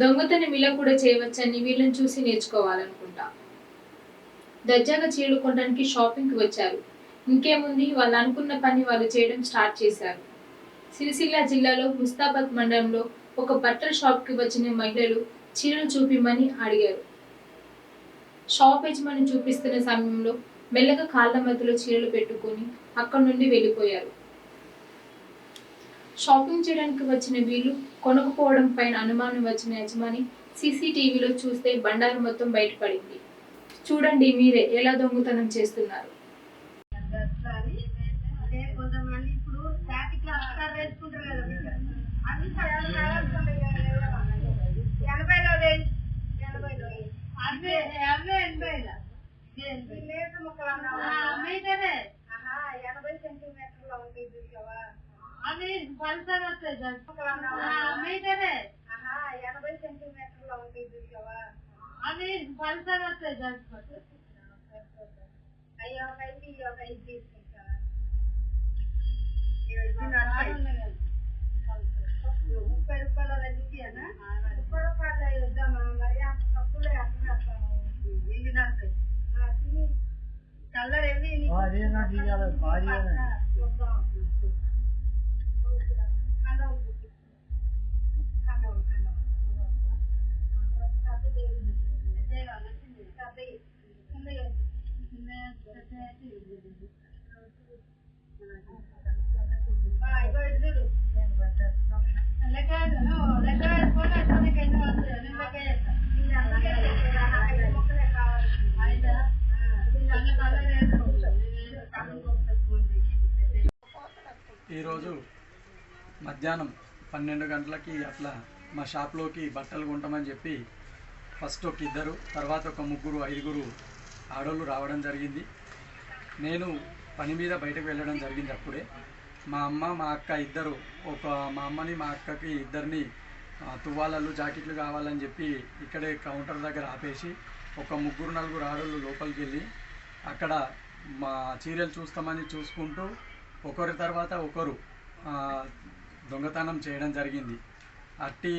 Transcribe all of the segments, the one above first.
దొంగతనం ఇలా కూడా చేయవచ్చని వీళ్ళని చూసి నేర్చుకోవాలనుకుంటా. దర్జాగా చీరలు కొనడానికి షాపింగ్కి వచ్చారు. ఇంకేముంది? వాళ్ళు అనుకున్న పని వాళ్ళు చేయడం స్టార్ట్ చేశారు. సిరిసిల్ల జిల్లాలో ముస్తాబాద్ మండలంలో ఒక బట్టల షాప్కి వచ్చిన మహిళలు చీరలు చూపిమని అడిగారు. షాప్ యజమాని చూపిస్తున్న సమయంలో మెల్లగా కాళ్ళ మధ్యలో చీరలు పెట్టుకొని అక్కడి నుండి వెళ్ళిపోయారు. షాపింగ్ చేయడానికి వచ్చిన వీళ్ళు కొనుక్కోవడం పైన అనుమానం వచ్చిన యజమాని సీసీటీవీలో చూస్తే బండారు మొత్తం బయటపడింది. చూడండి మీరే ఎలా దొంగతనం చేస్తున్నారు? అదే కొంతమంది ఇప్పుడు స్టాటిక్ ముక్కలు అన్నావా? ఆహా, ఎనభై సెంటీమీటర్లు ఉంటాయి చూసావా? అయ్యో ఒక ఐదు ఇయ్యి, ఒక ఐదు తీసుకుంటా ఇది నలభై. ముప్పై రూపాయల చూపియనా? ముప్పై రూపాయలు మరి అంత? ఇవి తిని. కలర్ ఏవి ఈరోజు మధ్యాహ్నం పన్నెండు గంటలకి అట్లా మా షాప్లోకి బట్టలు కొంటామని చెప్పి ఫస్ట్ ఒక ఇద్దరు తర్వాత ఒక ముగ్గురు ఐదుగురు ఆడోళ్ళు రావడం జరిగింది. నేను పని మీద బయటకు వెళ్ళడం జరిగింది అప్పుడే. మా అమ్మ మా అక్క ఇద్దరు ఒక మా అమ్మని మా అక్కకి ఇద్దరిని తువ్వాలలు జాకెట్లు కావాలని చెప్పి ఇక్కడే కౌంటర్ దగ్గర ఆపేసి ఒక ముగ్గురు నలుగురు ఆడోళ్ళు లోపలికి వెళ్ళి అక్కడ మా చీరలు చూస్తామని చూసుకుంటూ ఒకరి తర్వాత ఒకరు దొంగతనం చేయడం జరిగింది. అట్టి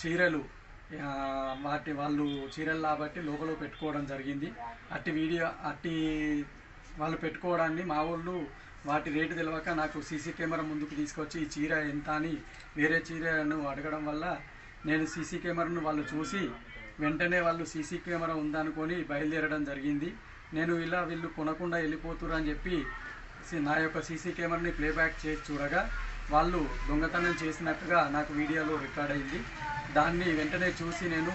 చీరలు వాటి వాళ్ళు చీరలు కాబట్టి లోపల పెట్టుకోవడం జరిగింది. అట్టి వీడియో అట్టి వాళ్ళు పెట్టుకోవడాన్ని మా వాళ్ళు వాటి రేటు తెలియక నాకు సీసీ కెమెరా ముందుకు తీసుకొచ్చి ఈ చీర ఎంత అని వేరే చీరను అడగడం వల్ల నేను సీసీ కెమెరాను వాళ్ళు చూసి వెంటనే వాళ్ళు సీసీ కెమెరా ఉందనుకొని బయలుదేరడం జరిగింది. నేను ఇలా వీళ్ళు కొనకుండా వెళ్ళిపోతురు అని చెప్పి సి- నా యొక్క సీసీ కెమెరాని ప్లేబ్యాక్ చేసి చూడగా వాళ్ళు దొంగతనం చేసినట్టుగా నాకు వీడియోలో రికార్డ్ అయింది. దాన్ని వెంటనే చూసి నేను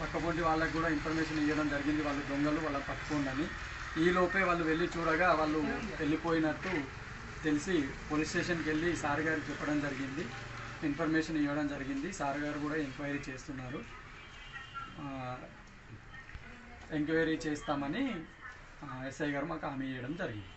పక్కపొంటి వాళ్ళకు కూడా ఇన్ఫర్మేషన్ ఇవ్వడం జరిగింది. వాళ్ళు దొంగలు వాళ్ళ పట్టుకోండి ఈ లోపే వాళ్ళు వెళ్ళి చూడగా వాళ్ళు వెళ్ళిపోయినట్టు తెలిసి పోలీస్ స్టేషన్కి వెళ్ళి సార్ గారికి చెప్పడం జరిగింది. ఇన్ఫర్మేషన్ ఇవ్వడం జరిగింది. సార్ గారు కూడా ఎంక్వైరీ చేస్తున్నారు. ఎంక్వైరీ చేస్తామని ఎస్ఐ గారు మాకు హామీ ఇవ్వడం జరిగింది.